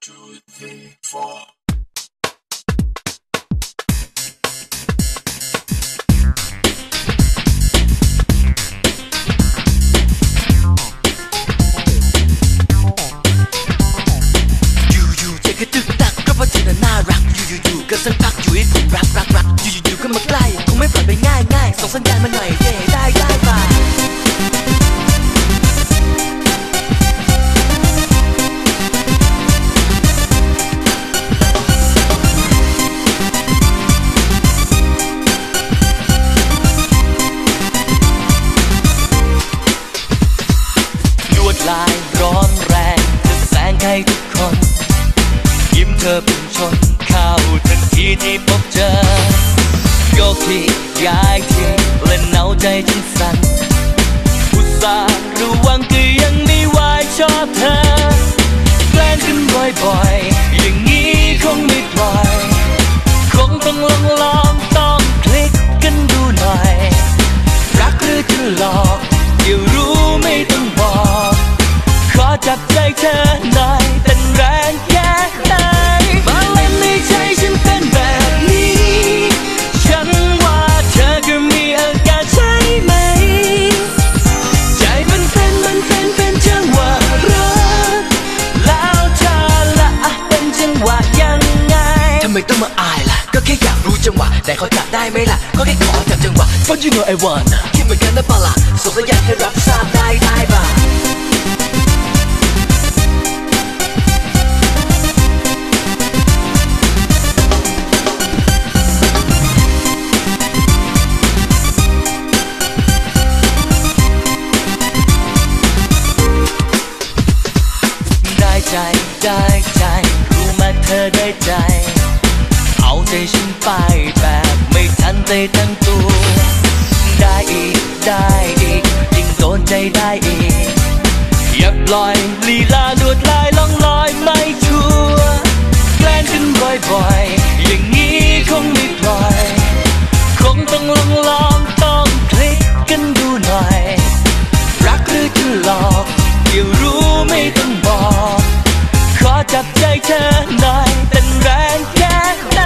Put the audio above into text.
two, three, four. อยู่อยู่ใจก็ตึกตักก็เพราะเธอน่ะน่ารักอยู่อยู่อยู่ก็สักพักอยู่ให้ผมรักรักรักอยู่อยู่อยู่ก็มาใกล้คงไม่ปล่อยไปง่ายง่ายส่งสัญญาณมาหน่ น ยิ้มเธอเป็นชน เข้าทันทีที่พบเจอ โยกที่ย้ายที่และเนาใจฉันสั่นอุตส่าห์ระวังก็ยังไม่ไหวชอบเธอ แกล้งกันบ่อยๆ ต้องมาอายล่ะ ก็แค่อยากรู้จังหวะแต่เขาจับได้ไหมล่ะ ก็แค่ขอจับจังหวะ But you know I wanna คิดเหมือนกันนะปะล่ะส่งสัญญาณให้รับทราบได้ได้ป่ะได้ใจ ได้ใจ รู้มาเธอได้ใจ เอาใจฉันไปแบบไม่ทันใจทั้งตัว ได้อีก ได้อีกยิ่งโดนใจได้อีกอย่าปล่อยลีลาลวดลายล่องลอยไม่ชัวแกล้งกันบ่อยๆ อย่างนี้คงไม่ปล่อย คงต้องลองลองต้องคลิกกันดูหน่อย รักหรือจะหลอกเดี๋ยวรู้ไม่ต้องบอก ขอจับใจเธอหน่อยเป็นแรงแค่ไหน